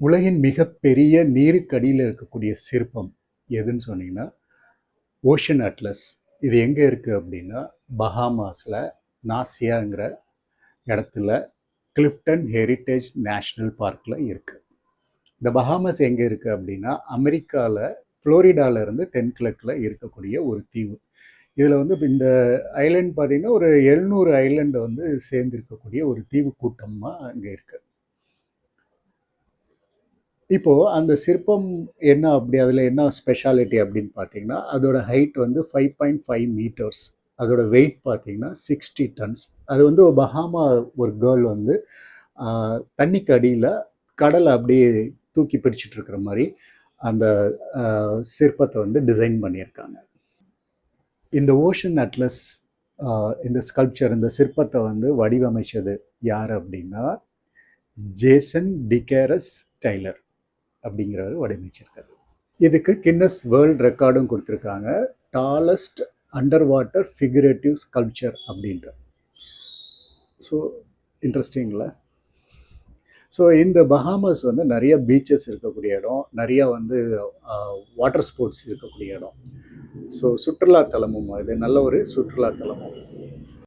உலகின் மிகப்பெரிய நீருக்கடியில் இருக்கக்கூடிய சிற்பம் எதுன்னு சொன்னீங்கன்னா ஓஷன் அட்லஸ் இது எங்கே இருக்குது அப்படின்னா பஹாமாஸில் நாசியாங்கிற இடத்துல கிளிப்டன் ஹெரிட்டேஜ் நேஷ்னல் பார்க்கில் இருக்குது இந்த பஹாமாஸ் எங்கே இருக்குது அப்படின்னா அமெரிக்காவில் ஃப்ளோரிடாவிலேருந்து தென்கிழக்கில் இருக்கக்கூடிய ஒரு தீவு. இதில் வந்து இந்த ஐலண்ட் பார்த்தீங்கன்னா ஒரு எழுநூறு ஐலண்டை வந்து சேர்ந்திருக்கக்கூடிய ஒரு தீவு கூட்டமாக அங்கே இருக்குது இப்போது அந்த சிற்பம் என்ன அப்படி அதில் என்ன ஸ்பெஷாலிட்டி அப்படின்னு பார்த்தீங்கன்னா அதோட ஹைட் வந்து ஃபைவ் பாயிண்ட் ஃபைவ் மீட்டர்ஸ் அதோட வெயிட் பார்த்தீங்கன்னா சிக்ஸ்டி டன்ஸ் அது வந்து ஒரு பஹாமா ஒரு கேர்ள் வந்து தண்ணிக்கு அடியில் கடலை அப்படியே தூக்கி பிடிச்சிட்டு இருக்கிற மாதிரி அந்த சிற்பத்தை வந்து டிசைன் பண்ணியிருக்காங்க. இந்த ஓஷன் அட்லஸ் இந்த ஸ்கல்ப்சர் இந்த சிற்பத்தை வந்து வடிவமைச்சது யார் அப்படின்னா ஜேசன் டிகேரஸ் டைலர் அப்படிங்கிறத வடிவமைச்சிருக்காரு. இதுக்கு கின்னஸ் வேர்ல்ட் ரெக்கார்டும் கொடுத்துருக்காங்க. Tallest under water figurative sculpture அப்படின்ற ஸோ இன்ட்ரெஸ்டிங்கில் ஸோ இந்த பஹாமஸ் வந்து நிறைய பீச்சஸ் இருக்கக்கூடிய இடம். நிறையா வந்து வாட்டர் ஸ்போர்ட்ஸ் இருக்கக்கூடிய இடம். ஸோ சுற்றுலாத்தலமும் இது நல்ல ஒரு சுற்றுலாத்தலமும்.